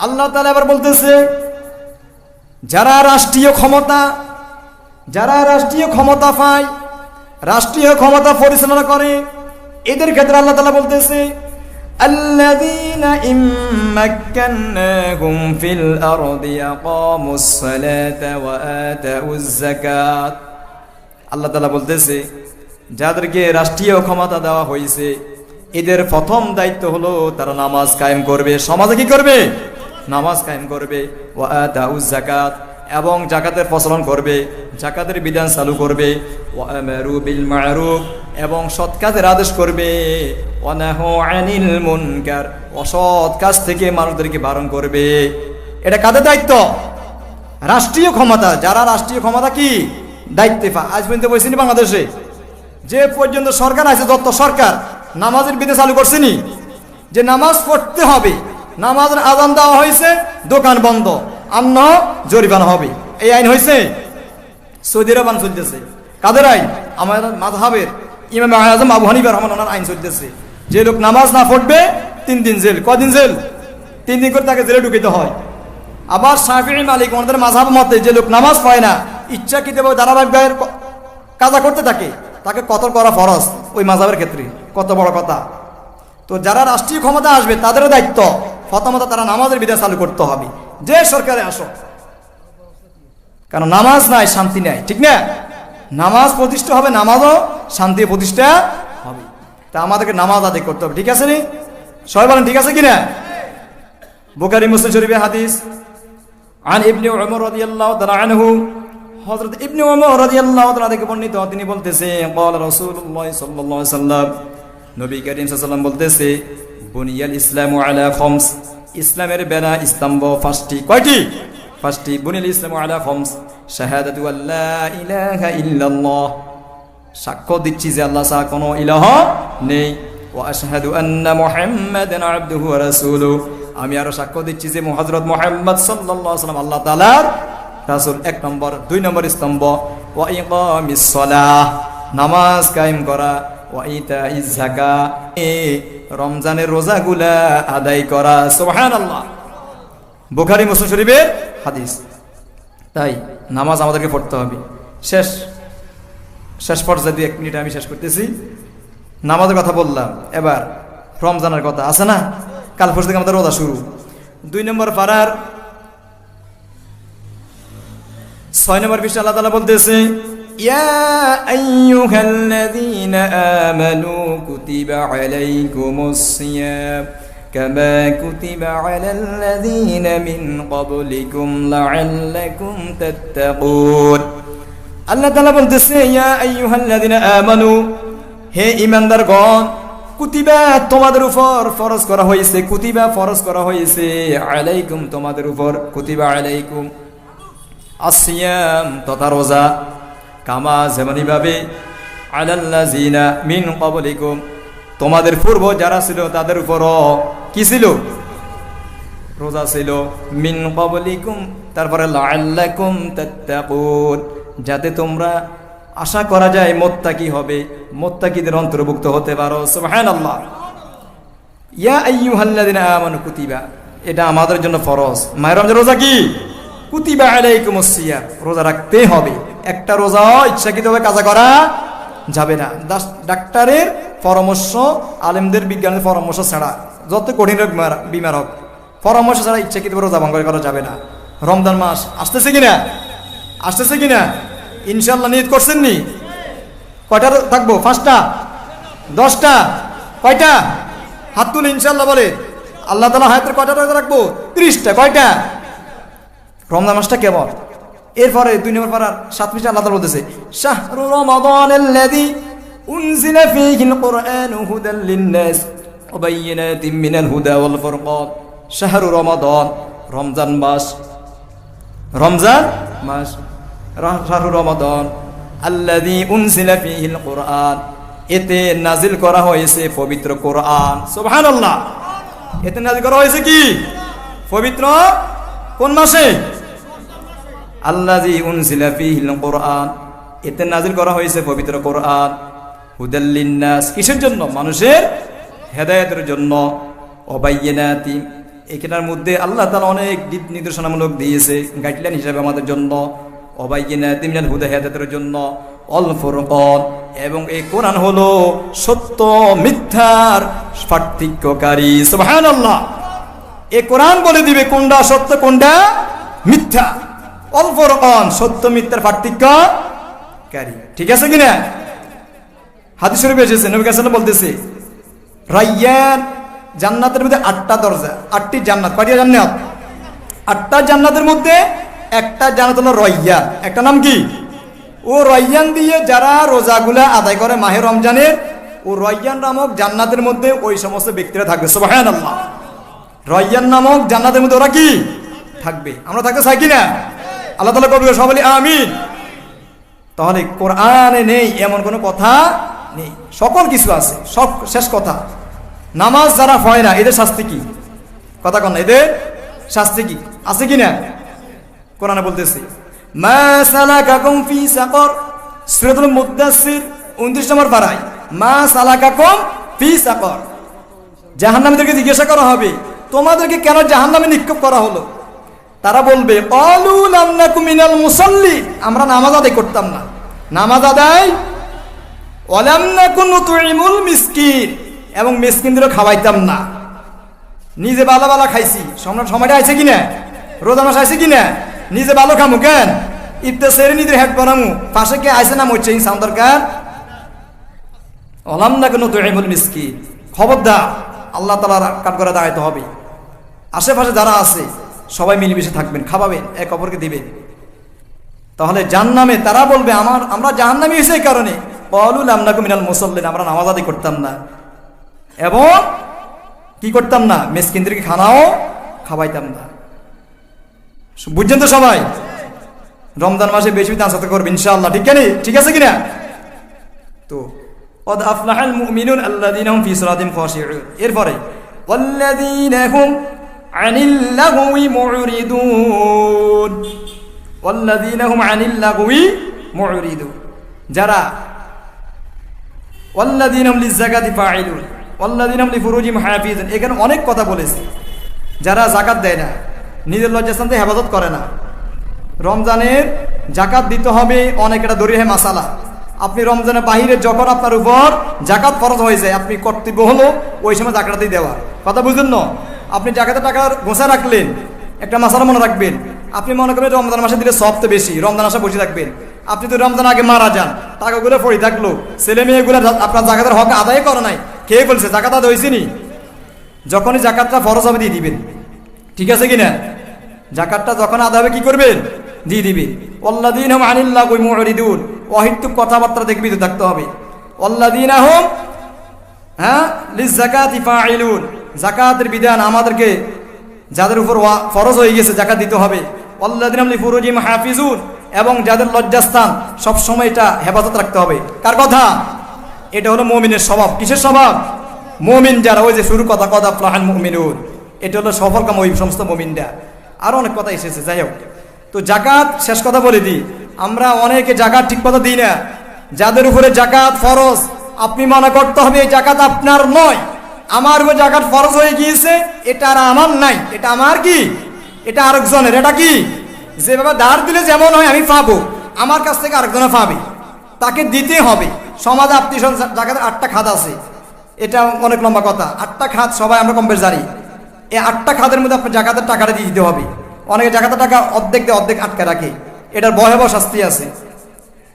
আল্লাহ তালা এবার বলতেছে যারা রাষ্ট্রীয় ক্ষমতা যারা রাষ্ট্রীয় ক্ষমতা পায় রাষ্ট্রীয় ক্ষমতা পরিচালনা করে এদের ক্ষেত্রে আল্লাহ তালা বলতেছে الذين إن مكناهم في الأرض أقاموا الصلاة وآتوا الزكاة আল্লাহ তালা বলতেছে যাদেরকে রাষ্ট্রীয় ক্ষমতা দেওয়া হয়েছে এদের প্রথম দায়িত্ব হলো তারা নামাজ কায়েম করবে সমাজে কি করবে নামাজ কায়েম করবে ও জাকাত এবং জাকাতের প্রচলন করবে জাকাতের বিধান চালু করবে ও বিল মারুফ, এবং সৎ কাজের আদেশ করবে অনাহ অসৎ কাজ থেকে মানুষদেরকে বারণ করবে। এটা কাদের দায়িত্ব? রাষ্ট্রীয় ক্ষমতা। যারা রাষ্ট্রীয় ক্ষমতা কি? দায়িত্বে আজ পর্যন্ত বলছেনি বাংলাদেশে? যে পর্যন্ত সরকার আছে যত সরকার, নামাজের বিধে চালু করছেনি যে নামাজ পড়তে হবে নামাজের আজান দেওয়া হয়েছে, দোকান বন্ধ। আন্ন জরিমানা হবে। এই আইন হয়েছে? সৌদি আরব আইন চলতেছে। কাদের আইন? আমার মাধহাবের ইমাম আজম আবু রহমান ওনার আইন চলতেছে। যে লোক নামাজ না পড়বে, তিন দিন জেল। কদিন জেল? তিন দিন করে তাকে জেলে ঢুকিতে হয়। আবার শাফিঈ মালিক ওনাদের মাঝহাব মতে, যে লোক নামাজ পড়ে না, ইচ্ছাকৃতভাবে ধারাবাহিকভাবে কাজা করতে থাকে, তাকে কতল করা ফরজ ওই মাঝহাবের ক্ষেত্রে। কত বড় কথা। তো যারা রাষ্ট্রীয় ক্ষমতা আসবে, তাদেরও দায়িত্ব। প্রথমত তারা নামাজের বিধান চালু করতে হবে যে সরকারে আসো কারণ নামাজ নাই শান্তি নাই ঠিক না নামাজ প্রতিষ্ঠা হবে নামাজও শান্তি প্রতিষ্ঠা হবে তা আমাদেরকে নামাজ আদায় করতে হবে ঠিক আছে নি সবাই বলেন ঠিক আছে কিনা বুখারী মুসলিম শরীফের হাদিস عن ابن عمر رضي الله تعالى عنه হযরত ইবনে ওমর রাদিয়াল্লাহু তাআলা থেকে বর্ণিত তিনি বলতেছে قال رسول الله صلى الله عليه وسلم নবী করিম সাল্লাল্লাহু আলাইহি ওয়াসাল্লাম বলতেছে বুনিয়াল ইসলামু আলা খামস। ইসলামের বেনা স্তম্ভ পাঁচটি। কয়টি? পাঁচটি। বুনিয়াল ইসলামু আলা খামস। শাহাদাতু আল্লা ইলাহা ইল্লাল্লাহ। সাক্ষ্য দিচ্ছি যে আল্লাহ ছাড়া কোনো ইলাহ নেই। ও আশহাদু আন্না মুহাম্মাদান আবদুহু ওয়া রাসূলুহু আমি আরও সাক্ষ্য দিচ্ছি যে হযরত মুহাম্মদ সাল্লাল্লাহু আলাইহি ওয়াসাল্লাম আল্লাহ তাআলার রাসূল এক নম্বর, দুই নম্বর স্তম্ভ। ওয়া ইকামিস সালাহ। নামাজ কায়েম করা। ওয়া ইতাইজ যাকাত। রমজানের রোজাগুলা আদায় করা, সুবহানাল্লাহ। বুখারী, মুসলিম শরীফের হাদিস। তাই নামাজ আমাদেরকে পড়তে হবে। শেষ শেষ পর্যায়ে দুই এক মিনিট আমি শেষ করতেছি। নামাজের কথা বললাম, এবার রমজানের কথা আছে না? কাল পরশু থেকে আমাদের রোজা শুরু। দুই নম্বর পাড়ার ছয় নম্বর বিষয় আল্লাহ তালা বলতেছে يا أيها الذين آمنوا كتب عليكم الصيام كما كتب على الذين من قبلكم لعلكم تتقون আল্লাহ তালা বলতেছে ইয়া আইয়ুহাল্লাযিনা আমানু হে ঈমানদারগণ কুতিবা তোমাদের উপর ফরজ করা হয়েছে কুতিবা ফরজ করা হয়েছে আলাইকুম তোমাদের উপর কুতিবা আলাইকুম আসিয়াম তথা রোজা কামা যেমনই ভাবে আলাল্লাযিনা মিন ক্বাবলিকুম। তোমাদের পূর্ব যারা ছিল, তাদের উপরও কি ছিল? রোজা ছিল। মিন ক্বাবলিকুম, তারপরে যাতে তোমরা আশা করা যায় মোত্তাকি হবে, মোত্তাকিদের অন্তর্ভুক্ত হতে পারো। সুবহানাল্লাহ। ইয়া কুতিবা, এটা আমাদের জন্য ফরজ। মায়ের রমজান রোজা কি? কুতিবা আলাইকুমুস রোজা রাখতে হবে। একটা রোজা ইচ্ছাকৃতভাবে কাজা করা যাবে না। ডাক্তারের পরামর্শ, আলেমদের বিজ্ঞানের পরামর্শ ছাড়া যত কঠিন রোগ বিমার হোক, পরামর্শ ছাড়া ইচ্ছাকৃতভাবে রোজা ভঙ্গ করা যাবে না। রমজান মাস আসতেছে কিনা? আসতেছে কিনা? ইনশাল্লাহ নিয়ত করছেন নি? কয়টা থাকব? পাঁচটা? দশটা? কয়টা? হাত তুলে ইনশাল্লাহ বলে, আল্লাহ তালা হায়াতের কয়টা রোজা রাখব? ত্রিশটা। কয়টা? রমজান মাসটা কেমন? এরপরে দুই নম্বর পারার সাত মিনিট আল্লাহ বলতেছে, শাহরু রমাদান উনজিলা ফীহিল কুরআনু হুদাল লিন-নাস ওয়া বায়িনাতিন মিনাল হুদা ওয়াল ফুরকান। শাহরু রমাদান, রমজান মাস। রমজান মাস। শাহরু রমাদান। আল্লাযী উনজিলা ফীহিল কুরআন এতে নাজিল করা হয়েছে পবিত্র কোরআন সুবহানাল্লাহ। এতে নাজিল করা হয়েছে কি? পবিত্র কোন মাসে? আল্লাজি উনজিলা ফীহিল কোরআন এতে নাজিল করা হয়েছে পবিত্র কোরআন হুদাল্লিন্নাস কিসের জন্য? মানুষের হেদায়েতের জন্য। অবাইয়িনাতি এখানের মধ্যে আল্লাহ তালা অনেক দিক নির্দেশনামূলক দিয়েছে গাইডলাইন হিসাবে আমাদের জন্য। অবাইকিনা তিমিনাল হুদা হেদাতের জন্য। অল ফুরকন। এবং এই কোরআন হলো সত্য, মিথ্যার পার্থক্যকারী সুবহানাল্লাহ। এ কোরআন বলে দিবে কোনটা সত্য, কোনটা মিথ্যা। অল ফুরকন সত্য মিথ্যার পার্থক্যকারী। ঠিক আছে কিনা? হাদিস এসেছে, নবী কাসাল্লাম বলতেছে, রাইয়ান জান্নাতের মধ্যে আটটা দরজা, আটটি জান্নাত। কয়টা জান্নাত? আটটা জান্নাতের মধ্যে একটা জান্নাত হলো রয়্যান একটা নাম কি? ও রয়্যান দিয়ে যারা রোজাগুলা আদায় করে মাহে রমজানের, ও রয়্যান নামক জান্নাতের মধ্যে ওই সমস্ত ব্যক্তিরা থাকবে। সুবহান আল্লাহ রয়্যান নামক জান্নাতের মধ্যে ওরা কি? থাকবে। আমরা থাকতে চাই কি না আল্লাহ তালা কবি সবাই আমিন। তাহলে কোরআনে নেই এমন কোনো কথা নেই। সকল কিছু আছে, সব শেষ কথা। নামাজ যারা হয় না, এদের শাস্তি কি? কথা কন এদের শাস্তি কি? আছে কি না? কোরআনে বলতেছে সূরাতুল মুদ্দাসসির 29 নম্বর পারায়, মা সালাকাকুম ফি সাকর। জাহান্নামীদেরকে জিজ্ঞাসা করা হবে, তোমাদেরকে কেন জাহান্নামে নিক্ষেপ করা হলো? তারা বলবে অলু লামনাকু মিনাল মুসাল্লি। আমরা নামাজ আদায় করতাম না। নামাজ আদায়? নুতুইমুল মিসকিন। এবং মিসকিনদেরও খাওয়াইতাম না। নিজে বালা বালা খাইছি। সম্রাট সময়টা আছে কিনা? রোজা মাস আছে কিনা? নিজে ভালো খামু কেন? ইফতার সেরে নিজের হেড বানামু। পাশে কে আইসে না মরছে ইনসান দরকার? অলাম না কেন তুহিমুল মিসকি খবরদার, আল্লাহ তালার কাঠ করে দাঁড়াইতে হবে। আশেপাশে যারা আছে সবাই মিলেমিশে থাকবেন খাওয়াবেন এক অপরকে দিবেন তাহলে জাহান্নামে তারা বলবে আমার আমরা জাহান্নামে হয়েছে এই কারণে বলুল আমনাকু মিনাল মুসল্লিন আমরা নামাজ আদি করতাম না এবং কি করতাম না মেসকিনদেরকে খানাও খাওয়াইতাম না বুঝছেন তো সবাই রমজান মাসে বেশি বেশি আনসাতে করবে ইনশাআল্লাহ ঠিক আছে ঠিক আছে কিনা তো قد أفلح المؤمنون الذين هم في صلاتهم خاشعون এরপরে والذين هم عن اللغو معرضون والذين هم عن اللغو معرضون যারা والذين هم للزكاة فاعلون والذين هم لفروجهم حافظون এখানে অনেক কথা বলেছে যারা জাকাত দেয় না নিজের লজ্জাস্থান থেকে হেফাজত করে না রমজানের জাকাত দিতে হবে অনেক এটা দরিয়ে মাসালা আপনি রমজানের বাহিরে যখন আপনার উপর জাকাত ফরজ হয়ে যায় আপনি কর্তব্য হলো ওই সময় জাকাতই দেওয়া কথা বুঝলেন না আপনি জাকাতের টাকা গোছা রাখলেন, একটা মাসালা মনে রাখবেন। আপনি মনে করবেন রমজান মাসে দিলে সব তো বেশি, রমজান মাসে বসে থাকবেন। আপনি তো রমজান আগে মারা যান, টাকাগুলো পড়ে থাকল, ছেলে মেয়েগুলো আপনার জাকাতের হক আদায় করে নাই, কে বলছে, জাকাত আদায় হয়েছে নি? যখনই জাকাতটা ফরজ হবে দিয়ে দিবেন। ঠিক আছে কিনা? জাকাতটা যখন আদায় হবে কি করবেন? দিয়ে দিবে অল্লাদিন হম আনিল্লাহ কই মুরিদুন। অহিতুক কথাবার্তা দেখে বিদ্যুৎ থাকতে হবে। অল্লাদিন আহম হ্যাঁ লিস জাকাত ইফাইলুন জাকাতের বিধান আমাদেরকে যাদের উপর ফরজ হয়ে গেছে, জাকাত দিতে হবে। হাফিজুন এবং যাদের লজ্জাস্থান, সবসময় এটা হেফাজত রাখতে হবে। কার কথা? এটা হলো মমিনের স্বভাব। কিসের স্বভাব? মমিন যারা, ওই যে শুরু কথা কথা ফ্লাহান মমিনুন। এটা হলো সফল কাম ওই সমস্ত মমিনরা। আরও অনেক কথা এসেছে, যাই হোক। তো জাকাত, শেষ কথা বলে দিই। আমরা অনেকে জাকাত ঠিক কথা দিই না। যাদের উপরে জাকাত ফরজ, আপনি মনে করতে হবে এই জাকাত আপনার নয়। আমার উপর জাকাত ফরজ হয়ে গিয়েছে, এটা আর আমার নাই। এটা আমার কি? এটা আরেকজনের। এটা কি? যেভাবে ধার দিলে যেমন হয় আমি পাবো। আমার কাছ থেকে আরেকজনে পাবে। তাকে দিতে হবে। সমাজে আপনি জায়গাতে আটটা খাত আছে, এটা অনেক লম্বা কথা। আটটা খাত সবাই আমরা কম বেশ জানি। এই আটটা খাতের মধ্যে আপনার জাকাতের টাকাটা দিয়ে দিতে হবে। অনেকে জাকাতের টাকা অর্ধেক দিয়ে অর্ধেক আটকে রাখে। এটার ভয়াবহ শাস্তি আছে।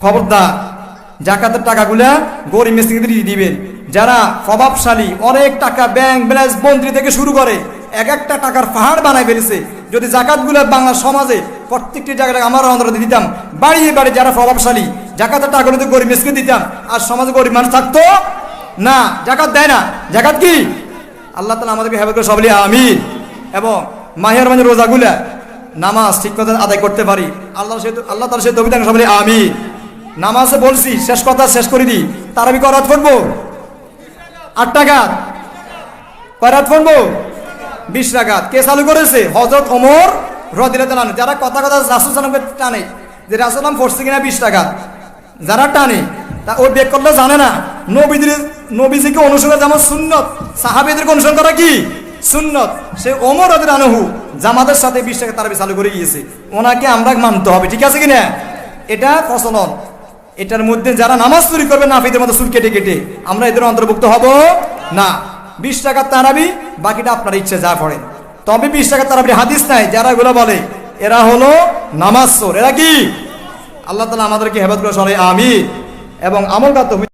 খবরদার, জাকাতের টাকাগুলা গরিব মিস্ত্রিদের দিয়ে দিবেন। যারা প্রভাবশালী, অনেক টাকা ব্যাংক ব্যালেন্স মন্ত্রী থেকে শুরু করে, এক একটা টাকার পাহাড় বানায় ফেলেছে। যদি জাকাতগুলো বাংলা সমাজে প্রত্যেকটি জায়গায় আমার অন্তরে দিতাম, বাড়িয়ে বাড়ি যারা প্রভাবশালী, জাকাতের টাকাগুলো যদি গরিব মিসকে দিতাম, আর সমাজে গরিব মানুষ থাকতো? না, জাকাত দেয় না। জাকাত কি? আল্লাহ তালা আমাদেরকে হেফাজ করে সবলি আমিন। এবং মাহের মানে রোজাগুলা নামাজ ঠিক মতো আদায় করতে পারি। আল্লাহ সে আল্লাহ তালা সে তবিদান সবলি আমিন। নামাজে বলছি, শেষ কথা শেষ করে দিই। তার আমি করাত পড়ব আট টাকা কয়রাত পড়ব বিশ রাগাত কে চালু করেছে? হজরত ওমর রদিলে টানে যারা কথা কথা রাসুল সালামকে টানে, যে রাসুলাম পড়ছে কিনা বিশ টাকা যারা টানে, তা ওই বেক করলে জানে না। নবীদের, নবীজিকে অনুসরণ যেমন সুন্নত, সাহাবিদেরকে অনুসরণ করা কি? সুন্নত। সে ওমর ওদের আনহু জামাতের সাথে বিশ টাকা তারাবি চালু করে গিয়েছে। ওনাকে আমরা মানতে হবে। ঠিক আছে কিনা? এটা প্রচলন। এটার মধ্যে যারা নামাজ চুরি করবে নাফিদের মতো চুল কেটে কেটে, আমরা এদের অন্তর্ভুক্ত হব? না। বিশ টাকার তারাবি, বাকিটা আপনার ইচ্ছে যা পড়েন তবে বিশ টাকার তারাবি হাদিস নাই, যারা এগুলো বলে, এরা হলো নামাজ চোর। এরা কি? আল্লাহ তালা আমাদেরকে হেফাজ করে সরে আমি এবং আমল